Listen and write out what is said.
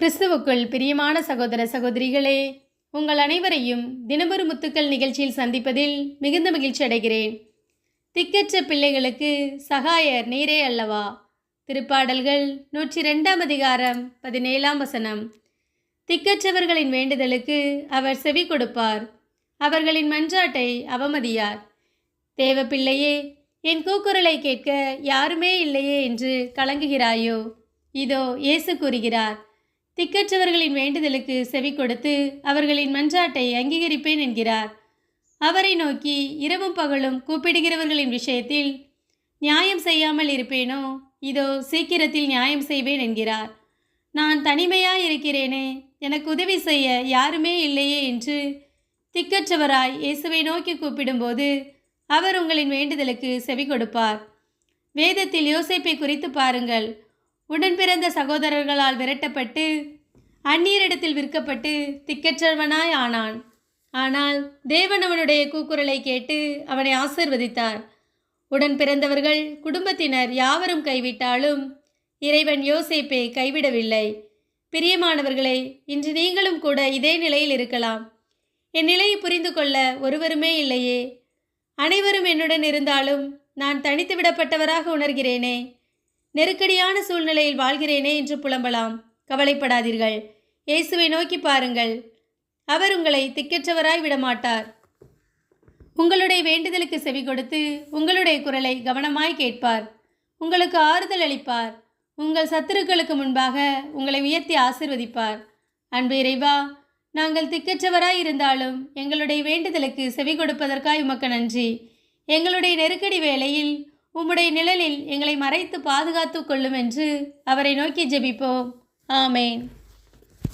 கிறிஸ்துவுக்குள் பிரியமான சகோதர சகோதரிகளே உங்கள் அனைவரையும் தினமொரு முத்துக்கள் நிகழ்ச்சியில் சந்திப்பதில் மிகுந்த மகிழ்ச்சி அடைகிறேன். திக்கற்ற பிள்ளைகளுக்கு சகாயர் நீரே அல்லவா? திருப்பாடல்கள் நூற்றி ரெண்டாம் அதிகாரம் பதினேழாம் வசனம். திக்கற்றவர்களின் வேண்டுதலுக்கு அவர் செவி கொடுப்பார். அவர்களின் மன்றாட்டை அவமதியார். தேவ பிள்ளையே என் கூக்குரலை கேட்க யாருமே இல்லையே என்று கலங்குகிறாயோ? இதோ இயேசு கூறுகிறார். திக்கற்றவர்களின் வேண்டுதலுக்கு செவி கொடுத்து அவர்களின் மன்றாட்டை அங்கீகரிப்பேன் என்கிறார். அவரை நோக்கி இரவும் பகலும் கூப்பிடுகிறவர்களின் விஷயத்தில் நியாயம் செய்யாமல் இருப்பேனோ? இதோ சீக்கிரத்தில் நியாயம் செய்வேன் என்கிறார். நான் தனிமையாய் இருக்கிறேனே எனக்கு உதவி செய்ய யாருமே இல்லையே என்று திக்கற்றவராய் இயேசுவை நோக்கி கூப்பிடும்போது அவர் உங்களின் வேண்டுதலுக்கு செவி கொடுப்பார். வேதத்தில் யோசிப்பை குறித்து பாருங்கள். உடன் பிறந்த சகோதரர்களால் விரட்டப்பட்டு அந்நியரிடத்தில் விற்கப்பட்டு திக்கற்றவனாய் ஆனான். ஆனால் தேவன் அவனுடைய கூக்குரலை கேட்டு அவனை ஆசிர்வதித்தார். உடன் பிறந்தவர்கள் குடும்பத்தினர் யாவரும் கைவிட்டாலும் இறைவன் யோசேப்பை கைவிடவில்லை. பிரியமானவர்களே இன்று நீங்களும் கூட இதே நிலையில் இருக்கலாம். என் நிலையை புரிந்து கொள்ள ஒருவருமே இல்லையே. அனைவரும் என்னுடன் இருந்தாலும் நான் தனித்து விடப்பட்டவராக உணர்கிறேனே. நெருக்கடியான சூழ்நிலையில் வாழ்கிறேனே என்று புலம்பலாம். கவலைப்படாதீர்கள். இயேசுவை நோக்கி பாருங்கள். அவர் உங்களை திக்கற்றவராய் விடமாட்டார். உங்களுடைய வேண்டுதலுக்கு செவி கொடுத்து உங்களுடைய குரலை கவனமாய் கேட்பார். உங்களுக்கு ஆறுதல் அளிப்பார். உங்கள் சத்துருக்களுக்கு முன்பாக உங்களை உயர்த்தி ஆசிர்வதிப்பார். அன்பு இறைவா நாங்கள் திக்கற்றவராய் இருந்தாலும் எங்களுடைய வேண்டுதலுக்கு செவி கொடுப்பதற்காய் உமக்கு நன்றி. எங்களுடைய நெருக்கடி வேளையில் உம்முடைய நிழலில் எங்களை மறைத்து பாதுகாத்து கொள்ளும் என்று அவரை நோக்கி ஜெபிப்போம். ஆமேன்.